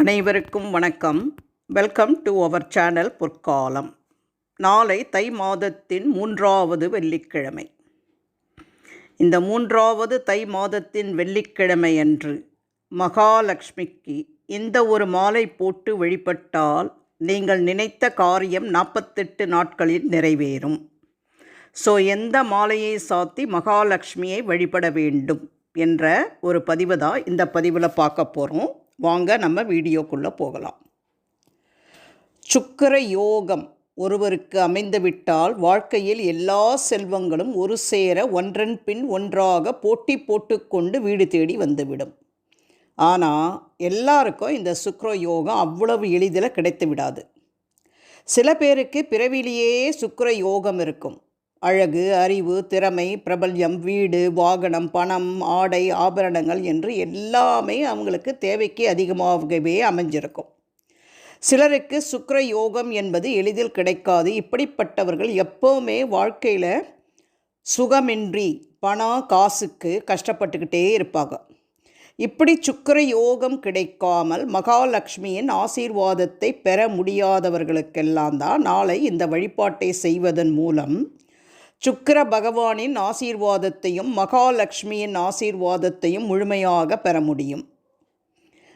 அனைவருக்கும் வணக்கம். Welcome to our channel பொற்காலம். நாளை தை மாதத்தின் மூன்றாவது வெள்ளிக்கிழமை. இந்த மூன்றாவது தை மாதத்தின் வெள்ளிக்கிழமை அன்று மகாலட்சுமிக்கு இந்த ஒரு மாலை போட்டு வழிபட்டால் நீங்கள் நினைத்த காரியம் நாற்பத்தெட்டு நாட்களில் நிறைவேறும். ஸோ எந்த மாலையை சாத்தி மகாலட்சுமியை வழிபட வேண்டும் என்ற ஒரு பதிவு தான் இந்த பதிவில் பார்க்க போகிறோம் வாங்க நம்ம வீடியோக்குள்ளே போகலாம். சுக்கர யோகம் ஒருவருக்கு அமைந்துவிட்டால் வாழ்க்கையில் எல்லா செல்வங்களும் ஒரு சேர ஒன்றன் பின் ஒன்றாக போட்டி போட்டுக்கொண்டு வீடு தேடி வந்துவிடும். ஆனால் எல்லாருக்கும் இந்த சுக்ர யோகம் அவ்வளவு எளிதில் கிடைத்து விடாது சில பேருக்கு பிறவிலேயே சுக்கர யோகம் இருக்கும். அழகு அறிவு திறமை பிரபல்யம் வீடு வாகனம் பணம் ஆடை ஆபரணங்கள் என்று எல்லாமே அவங்களுக்கு தேவைக்கு அதிகமாகவே அமைஞ்சிருக்கும். சிலருக்கு சுக்கர யோகம் என்பது எளிதில் கிடைக்காது. இப்படிப்பட்டவர்கள் எப்போவுமே வாழ்க்கையில் சுகமின்றி பணம் காசுக்கு கஷ்டப்பட்டுக்கிட்டே இருப்பாங்க. இப்படி சுக்கர யோகம் கிடைக்காமல் மகாலட்சுமியின் ஆசீர்வாதத்தை பெற முடியாதவர்களுக்கெல்லாம் தான் நாளை இந்த வழிபாட்டை செய்வதன் மூலம் சுக்கர பகவானின் ஆசீர்வாதத்தையும் மகாலட்சுமியின் ஆசீர்வாதத்தையும் முழுமையாக பெற முடியும்.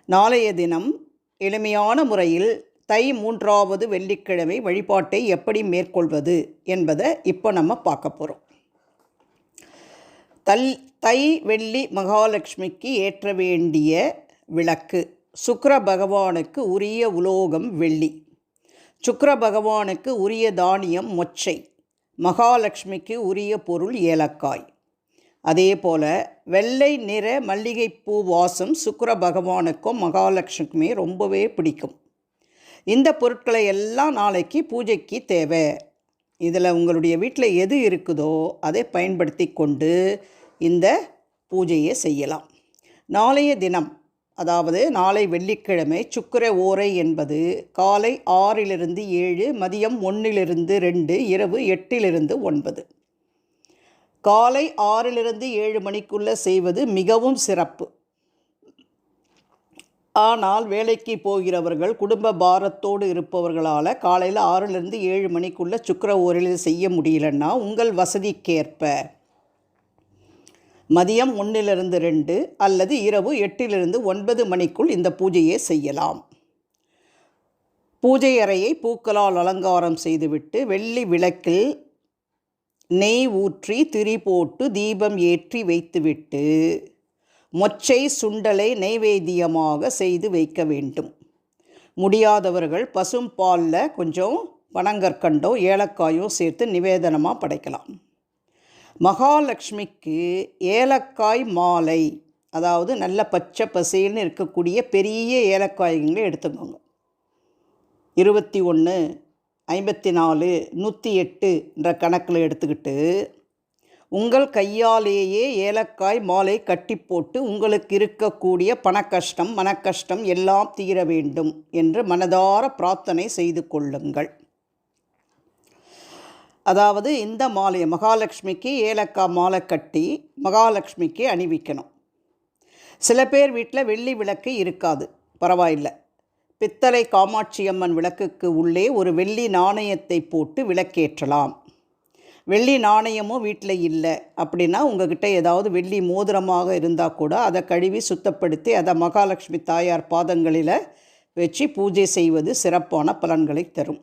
நாளைய தினம் எளிமையான முறையில் தை மூன்றாவது வெள்ளிக்கிழமை வழிபாட்டை எப்படி மேற்கொள்வது என்பதை இப்போ நம்ம பார்க்க போகிறோம் தல் தை வெள்ளி மகாலட்சுமிக்கு ஏற்ற வேண்டிய விளக்கு சுக்கர பகவானுக்கு உரிய உலோகம் வெள்ளி. சுக்கர பகவானுக்கு உரிய தானியம் மொச்சை. மகாலட்சுமிக்கு உரிய பொருள் ஏலக்காய். அதே போல் வெள்ளை நிற மல்லிகைப்பூ வாசம் சுக்கர பகவானுக்கும் மகாலட்சுமிக்குமே ரொம்பவே பிடிக்கும். இந்த பொருட்களை எல்லாம் நாளைக்கு பூஜைக்கு தேவை. இதில் உங்களுடைய வீட்டில் எது இருக்குதோ அதை பயன்படுத்தி கொண்டு இந்த பூஜையை செய்யலாம். நாளைய தினம் அதாவது நாளை வெள்ளிக்கிழமை சுக்கர ஓரை என்பது காலை ஆறிலிருந்து ஏழு மதியம் ஒன்றிலிருந்து ரெண்டு இரவு எட்டிலிருந்து ஒன்பது. காலை ஆறிலிருந்து ஏழு மணிக்குள்ளே செய்வது மிகவும் சிறப்பு. ஆனால் வேலைக்கு போகிறவர்கள் குடும்ப பாரத்தோடு இருப்பவர்களால் காலையில் ஆறிலிருந்து ஏழு மணிக்குள்ளே சுக்கர ஓரில் செய்ய முடியலன்னா உங்கள் வசதிக்கேற்ப மதியம் ஒன்றிலிருந்து ரெண்டு அல்லது இரவு எட்டிலிருந்து ஒன்பது மணிக்குள் இந்த பூஜையை செய்யலாம். பூஜை அறையை பூக்களால் அலங்காரம் செய்துவிட்டு வெள்ளி விளக்கில் நெய் ஊற்றி திரி போட்டு தீபம் ஏற்றி வைத்துவிட்டு மொச்சை சுண்டலை நைவேத்தியமாக செய்து வைக்க வேண்டும். முடியாதவர்கள் பசும் பாலில் கொஞ்சம் பனங்கற்கண்டோ ஏலக்காயோ சேர்த்து நிவேதனமாக படைக்கலாம். மகாலட்சுமிக்கு ஏலக்காய் மாலை அதாவது நல்ல பச்சை பசேல்னு இருக்கக்கூடிய பெரிய ஏலக்காய்களை எடுத்துக்கோங்க. இருபத்தி ஒன்று ஐம்பத்தி நாலு நூற்றி எட்டுன்ற கணக்கில் எடுத்துக்கிட்டு உங்கள் கையாலேயே ஏலக்காய் மாலை கட்டி போட்டு உங்களுக்கு இருக்கக்கூடிய பணக்கஷ்டம் மனக்கஷ்டம் எல்லாம் தீர வேண்டும் என்று மனதார பிரார்த்தனை செய்து கொள்ளுங்கள். அதாவது இந்த மாலையை மகாலட்சுமிக்கு ஏலக்காய் மாலை கட்டி மகாலட்சுமிக்கு அணிவிக்கணும். சில பேர் வீட்டில் வெள்ளி விளக்கு இருக்காது பரவாயில்லை. பித்தளை காமாட்சி அம்மன் விளக்குக்கு உள்ளே ஒரு வெள்ளி நாணயத்தை போட்டு விளக்கேற்றலாம். வெள்ளி நாணயமும் வீட்டில் இல்லை அப்படின்னா உங்ககிட்ட ஏதாவது வெள்ளி மோதிரமாக இருந்தால் கூட அதை கழுவி சுத்தப்படுத்தி அதை மகாலட்சுமி தாயார் பாதங்களில் வச்சு பூஜை செய்வது சிறப்பான பலன்களை தரும்.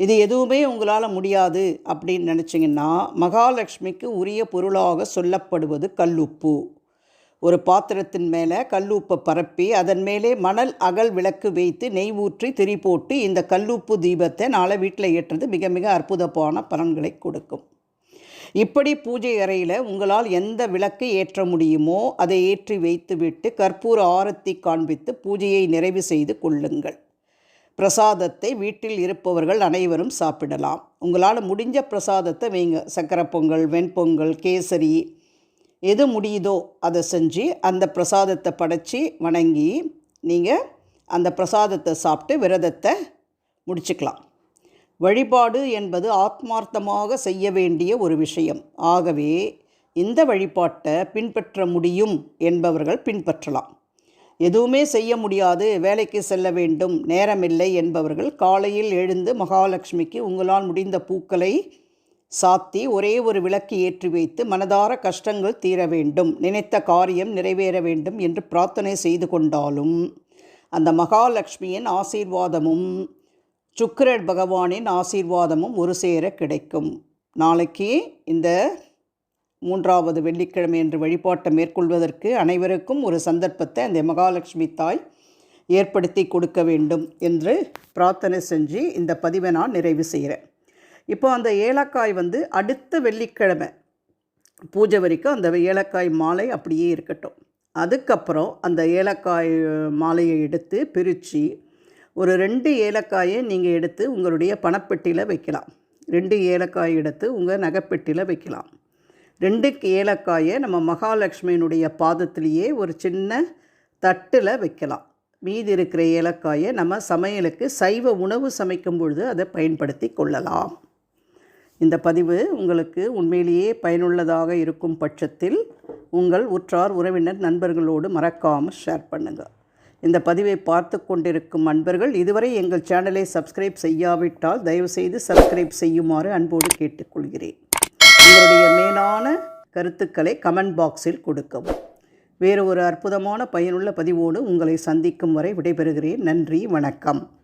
இது எதுவுமே உங்களால் முடியாது அப்படின்னு நினச்சிங்கன்னா மகாலட்சுமிக்கு உரிய பொருளாக சொல்லப்படுவது கல்லுப்பு. ஒரு பாத்திரத்தின் மேலே கல்லுப்பை பரப்பி அதன் மேலே மணல் அகல் விளக்கு வைத்து நெய் ஊற்றி திரி போட்டு இந்த கல்லுப்பு தீபத்தை நாளை வீட்டில் ஏற்றுறது மிக மிக அற்புதமான பலன்களை கொடுக்கும். இப்படி பூஜை அறையில் உங்களால் எந்த விளக்கை ஏற்ற முடியுமோ அதை ஏற்றி வைத்துவிட்டு கற்பூர ஆரத்தி காண்பித்து பூஜையை நிறைவு செய்து கொள்ளுங்கள். பிரசாதத்தை வீட்டில் இருப்பவர்கள் அனைவரும் சாப்பிடலாம். உங்களால் முடிஞ்ச பிரசாதத்தை வைங்க. சக்கரை பொங்கல் வெண்பொங்கல் கேசரி எது முடியுதோ அதை செஞ்சு அந்த பிரசாதத்தை படைச்சி வணங்கி நீங்கள் அந்த பிரசாதத்தை சாப்பிட்டு விரதத்தை முடிச்சுக்கலாம். வழிபாடு என்பது ஆத்மார்த்தமாக செய்ய வேண்டிய ஒரு விஷயம். ஆகவே இந்த வழிபாட்டை பின்பற்ற முடியும் என்பவர்கள் பின்பற்றலாம். எதுவுமே செய்ய முடியாது வேலைக்கு செல்ல வேண்டும் நேரமில்லை என்பவர்கள் காலையில் எழுந்து மகாலட்சுமிக்கு உங்களால் முடிந்த பூக்களை சாத்தி ஒரே ஒரு விளக்கு ஏற்றி வைத்து மனதார கஷ்டங்கள் தீர வேண்டும் நினைத்த காரியம் நிறைவேற வேண்டும் என்று பிரார்த்தனை செய்து கொண்டாலும் அந்த மகாலட்சுமியின் ஆசீர்வாதமும் சுக்கிரன் பகவானின் ஆசீர்வாதமும் ஒரு சேர கிடைக்கும். நாளைக்கு இந்த மூன்றாவது வெள்ளிக்கிழமை என்று வழிபாட்டை மேற்கொள்வதற்கு அனைவருக்கும் ஒரு சந்தர்ப்பத்தை அந்த மகாலட்சுமி தாய் ஏற்படுத்தி கொடுக்க வேண்டும் என்று பிரார்த்தனை செஞ்சு இந்த பதிவை நான் நிறைவு செய்கிறேன். இப்போ அந்த ஏலக்காய் வந்து அடுத்த வெள்ளிக்கிழமை பூஜை வரைக்கும் அந்த ஏலக்காய் மாலை அப்படியே இருக்கட்டும். அதுக்கப்புறம் அந்த ஏலக்காய் மாலையை எடுத்து பிரித்து ஒரு ரெண்டு ஏலக்காயை நீங்கள் எடுத்து உங்களுடைய பணப்பெட்டியில் வைக்கலாம். ரெண்டு ஏலக்காய் எடுத்து உங்கள் நகைப்பெட்டியில் வைக்கலாம். ரெண்டுக்கு ஏலக்காயை நம்ம மகாலட்சுமியினுடைய பாதத்திலேயே ஒரு சின்ன தட்டில் வைக்கலாம். மீதி இருக்கிற ஏலக்காயை நம்ம சமையலுக்கு சைவ உணவு சமைக்கும் பொழுது அதை பயன்படுத்தி கொள்ளலாம். இந்த பதிவு உங்களுக்கு உண்மையிலேயே பயனுள்ளதாக இருக்கும் பட்சத்தில் உங்கள் உற்றார் உறவினர் நண்பர்களோடு மறக்காமல் ஷேர் பண்ணுங்கள் இந்த பதிவை பார்த்து கொண்டிருக்கும் அன்பர்கள் இதுவரை எங்கள் சேனலை சப்ஸ்கிரைப் செய்யாவிட்டால் தயவுசெய்து சப்ஸ்கிரைப் செய்யுமாறு அன்போடு கேட்டுக்கொள்கிறேன். உங்களுடைய பயனான கருத்துக்களை கமெண்ட் பாக்ஸில் கொடுக்கவும். வேறு ஒரு அற்புதமான பயனுள்ள பதிவோடு உங்களை சந்திக்கும் வரை விடைபெறுகிறேன். நன்றி வணக்கம்.